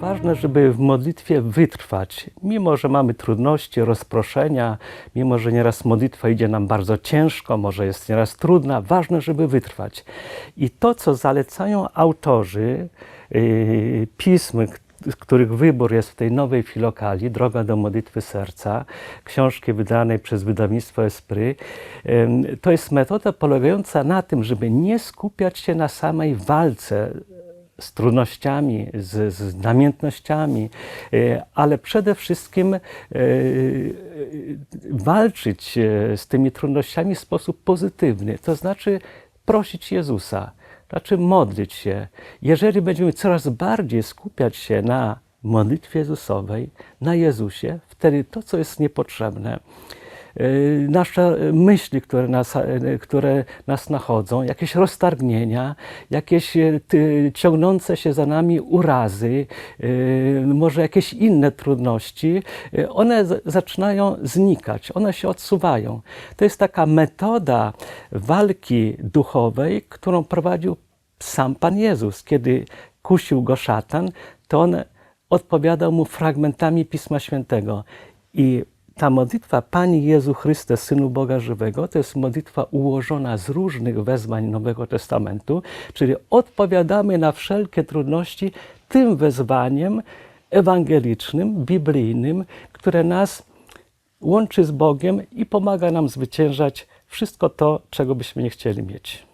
Ważne, żeby w modlitwie wytrwać, mimo że mamy trudności, rozproszenia, mimo że nieraz modlitwa idzie nam bardzo ciężko, może jest nieraz trudna, ważne, żeby wytrwać. I to, co zalecają autorzy yy, pism, których wybór jest w tej nowej filokali, Droga do modlitwy serca, książki wydanej przez wydawnictwo Esprit, em, to jest metoda polegająca na tym, żeby nie skupiać się na samej walce z trudnościami, z, z namiętnościami, e, ale przede wszystkim e, walczyć e, z tymi trudnościami w sposób pozytywny, to znaczy prosić Jezusa, znaczy modlić się. Jeżeli będziemy coraz bardziej skupiać się na modlitwie Jezusowej, na Jezusie, wtedy to, co jest niepotrzebne, nasze myśli, które nas, yy, które nas nachodzą, jakieś roztargnienia, jakieś ty, ciągnące się za nami urazy, może jakieś inne trudności, one zaczynają znikać, one się odsuwają. To jest taka metoda walki duchowej, którą prowadził sam Pan Jezus. Kiedy kusił go szatan, to on odpowiadał mu fragmentami Pisma Świętego. I ta modlitwa Panie Jezu Chryste, Synu Boga Żywego, to jest modlitwa ułożona z różnych wezwań Nowego Testamentu, czyli odpowiadamy na wszelkie trudności tym wezwaniem ewangelicznym, biblijnym, które nas łączy z Bogiem i pomaga nam zwyciężać wszystko to, czego byśmy nie chcieli mieć.